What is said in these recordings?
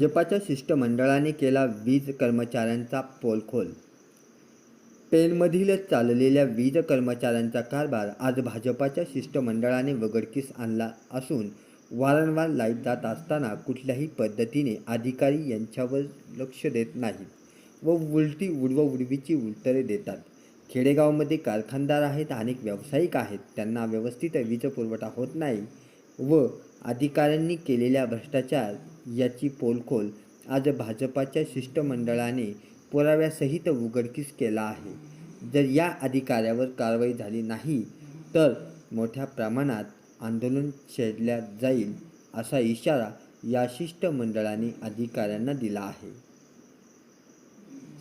भाजपाच्या शिष्टमंडळाने केला वीज कर्मचाऱ्यांचा पोलखोल. पेणमधील चाललेल्या वीज कर्मचाऱ्यांचा कारभार आज भाजपाच्या शिष्टमंडळाने वगडकीस आणला असून वारंवार लाइट जात असताना कुठल्याही पद्धतीने अधिकारी यांच्यावर लक्ष देत नाहीत व उलटी उडव उडवीची उत्तरे देतात. खेडेगावमध्ये कारखानदार आहेत अनेक व्यावसायिक आहेत त्यांना व्यवस्थित वीज पुरवठा होत नाही व अधिकाऱ्यांनी केलेल्या भ्रष्टाचार याची पोलखोल आज भाजपाच्या शिष्टमंडळाने पुराव्यासहित उघडकीस केला आहे. जर या अधिकाऱ्यावर कारवाई झाली नाही तर मोठ्या प्रमाणात आंदोलन छेडल्या जाईल असा इशारा या शिष्टमंडळाने अधिकाऱ्यांना दिला आहे.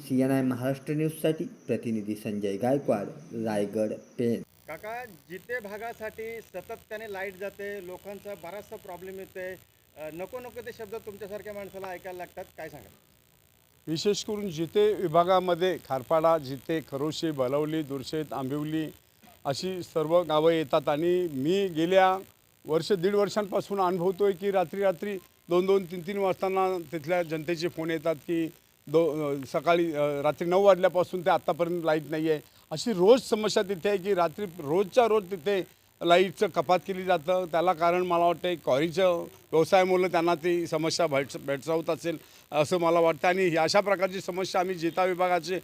सी एन आय महाराष्ट्र न्यूजसाठी प्रतिनिधी संजय गायकवाड रायगड पेन काका जिथे भागासाठी सतत त्याने लाइट जाते लोकांचा बराचसा प्रॉब्लेम येते नको नको ते शब्द तुमच्यासारख्या माणसाला ऐकायला लागतात. काय सांगा विशेष करून जिथे विभागामध्ये खारपाडा जिथे खरोशी बलवली दुर्शेत आंबिवली अशी सर्व गावं येतात आणि मी गेल्या वर्ष दीड वर्षांपासून अनुभवतो आहे की रात्री रात्री दोन दोन तीन तीन वाजताना तिथल्या जनतेचे फोन येतात की दो सकाळी रात्री नऊ वाजल्यापासून ते आत्तापर्यंत लाइट नाही आहे अशी रोज समस्या तिथे आहे की रात्री रोजच्या रोज तिथे लाईटचं कपात केली जातं. त्याला कारण मला वाटतं कॉरीचं व्यवसायामुळे त्यांना ती समस्या भेट भेडसावत असेल असं मला वाटतं. आणि अशा प्रकारची समस्या आम्ही जिता विभागाचे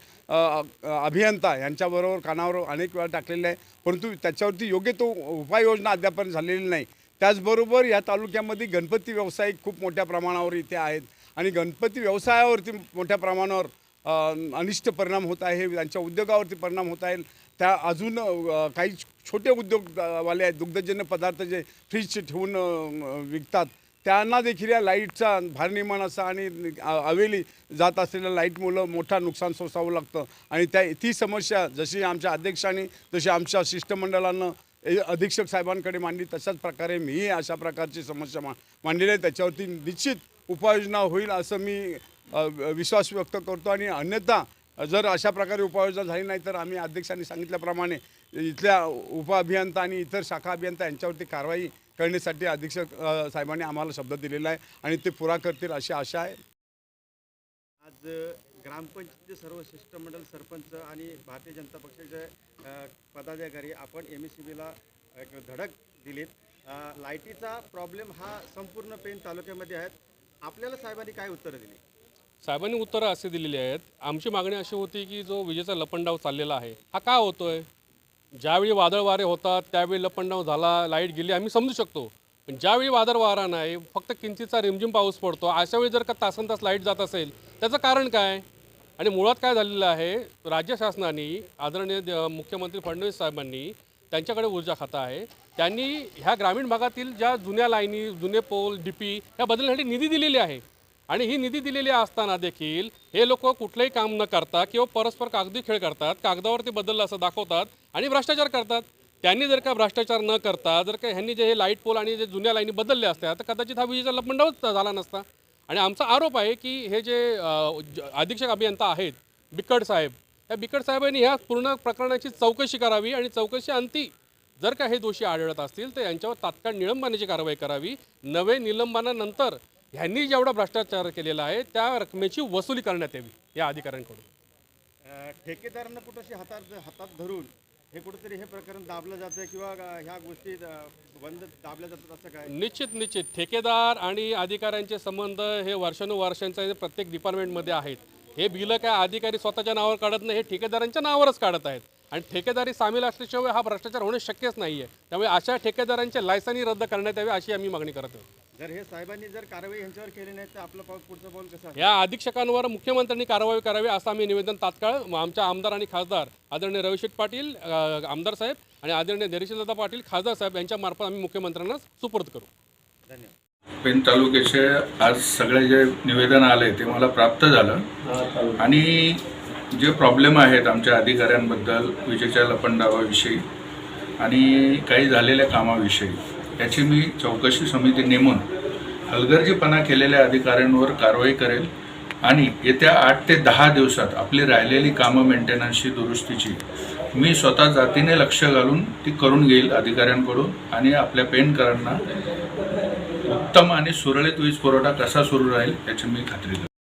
अभियंता यांच्याबरोबर कानावर अनेक वेळा टाकलेले आहे परंतु त्याच्यावरती योग्य तो उपाययोजना अद्यापर्यंत झालेली नाही. त्याचबरोबर या तालुक्यामध्ये गणपती व्यावसायिक खूप मोठ्या प्रमाणावर इथे आहेत. आणि गणपती व्यवसायावरती मोठ्या प्रमाणावर अनिष्ट परिणाम होत आहे. त्यांच्या उद्योगावरती परिणाम होत आहे त्या अजून काही छोटे उद्योगवाले आहेत दुग्धजन्य पदार्थ जे फ्रीज ठेवून विकतात त्यांना देखील या लाईटचा भारनियमन असा आणि हवेली अवेली जात असलेल्या लाईटमुळं मोठा नुकसान सोसावं लागतं. आणि त्या ती समस्या जशी आमच्या अध्यक्षांनी जशी आमच्या शिष्टमंडळानं ए- अधीक्षक साहेबांकडे मांडली तशाच प्रकारे मीही अशा प्रकारची समस्या मा मांडलेली आहे. त्याच्यावरती निश्चित उपाययोजना होईल असं मी विश्वास व्यक्त करतो. आणि अन्यथा जर अशा प्रकारे उपाययोजना झाली नाही तर आम्ही अध्यक्षांनी सांगितल्याप्रमाणे इथल्या उपअभियंता आणि इतर शाखा अभियंता यांच्यावरती कारवाई करण्यासाठी अधीक्षक साहेबांनी आम्हाला शब्द दिलेला आहे आणि ते पुरा करतील अशी आशा आहे. आज ग्रामपंचायतीचे सर्व शिष्टमंडळ सरपंच आणि भारतीय जनता पक्षाच्या पदाधिकारी आपण एम एस सी बीला एक धडक दिलीत. लाईटीचा प्रॉब्लेम हा संपूर्ण पेन तालुक्यामध्ये आहे. आपल्याला साहेबांनी काय उत्तरं दिली? साहेबांनी उत्तरं असे दिलेली आहेत. आमची मागणी अशी होती की जो विजेचा लपंडाव चाललेला आहे हा का होतोय? ज्यावेळी वादळ वारे होतात त्यावेळी लपंडाव झाला लाइट गेली आम्ही समजू शकतो. पण ज्यावेळी वादळ वारा नाही फक्त किंचितचा रिमझिम पाऊस पडतो अशा वेळी जर का तासन तास लाइट जात असेल त्याचं कारण काय? आणि मुळात काय झालेलं आहे राज्य शासनाने आदरणीय मुख्यमंत्री फडणवीस साहेबांनी त्यांच्याकडे ऊर्जा खातं आहे. त्यांनी ह्या ग्रामीण भागातील ज्या जुन्या लाईनी जुने पोल डीपी ह्या बदलण्यासाठी निधी दिलेली आहे. आणि ही निधी दिलेली असताना देखील हे लोक कुठलंही काम न करता किंवा परस्पर कागदी खेळ करतात कागदावरती बदललं असं दाखवतात आणि भ्रष्टाचार करतात. त्यांनी जर का भ्रष्टाचार न करता जर का ह्यांनी जे हे लाइट पोल आणि जे जुन्या लाईनी बदलल्या असत्या तर कदाचित हा विजेचा लपंडावच झाला नसता. आणि आमचा आरोप आहे की हे जे अधीक्षक अभियंता आहेत बिकट साहेब या बिकट साहेबांनी ह्या पूर्ण प्रकरणाची चौकशी करावी आणि चौकशी अंती जर का हे दोषी आढळत असतील तर यांच्यावर तात्काळ निलंबनाची कारवाई करावी. नवे निलंबनानंतर ह्यांनी जेवढा भ्रष्टाचार केलेला आहे त्या रकमेची वसुली करण्यात यावी या अधिकाऱ्यांकडून. ठेकेदारांना कुठंशी हातात हातात धरून हे कुठंतरी हे प्रकरण दाबलं जातं किंवा ह्या गोष्टी बंद दाबल्या जातात असं काय? निश्चित निश्चित. ठेकेदार आणि अधिकाऱ्यांचे संबंध हे वर्षानुवर्षांचे प्रत्येक डिपार्टमेंटमध्ये आहेत. हे बिलं काय अधिकारी स्वतःच्या नावावर काढत नाही हे ठेकेदारांच्या नावावरच काढत आहेत. आणि ठेकेदारी सामील असल्याशिवाय हा भ्रष्टाचार होणे शक्यच नाही आहे त्यामुळे अशा ठेकेदारांच्या लायसनी रद्द करण्यात यावी अशी आम्ही मागणी करत आहोत. जर हे साहेबांनी जर कारवाई यांच्यावर केली नाही तर आपलं पाऊल पुढचं पाऊल कसं? या अधीक्षकांवर मुख्यमंत्र्यांनी कारवाई करावी असं आम्ही निवेदन तात्काळ आमच्या आमदार आणि खासदार आदरणीय रविशेठ पाटील आमदार साहेब आणि आदरणीय देरीशीलदादा पाटील खासदार साहेब यांच्या मार्फत आम्ही मुख्यमंत्र्यांना सुपूर्द करू. धन्यवाद. पेन तालुक्याचे आज सगळे जे निवेदन आले ते मला प्राप्त झालं. आणि जे प्रॉब्लेम आहेत आमच्या अधिकाऱ्यांबद्दल विजेच्या लपंडावाविषयी आणि काही झालेल्या कामाविषयी याची मी चौकशी समिती नेमून हलगर्जीपणा केलेल्या अधिकाऱ्यांवर कारवाई करेल आणि येत्या आठ ते दहा दिवसात आपली राहिलेली कामं मेंटेनन्सची दुरुस्तीची मी स्वतः जातीने लक्ष घालून ती करून घेईल अधिकाऱ्यांकडून आणि आपल्या पेनकरांना उत्तम आणि सुरळीत वीज पुरवठा कसा सुरू राहील याची मी खात्री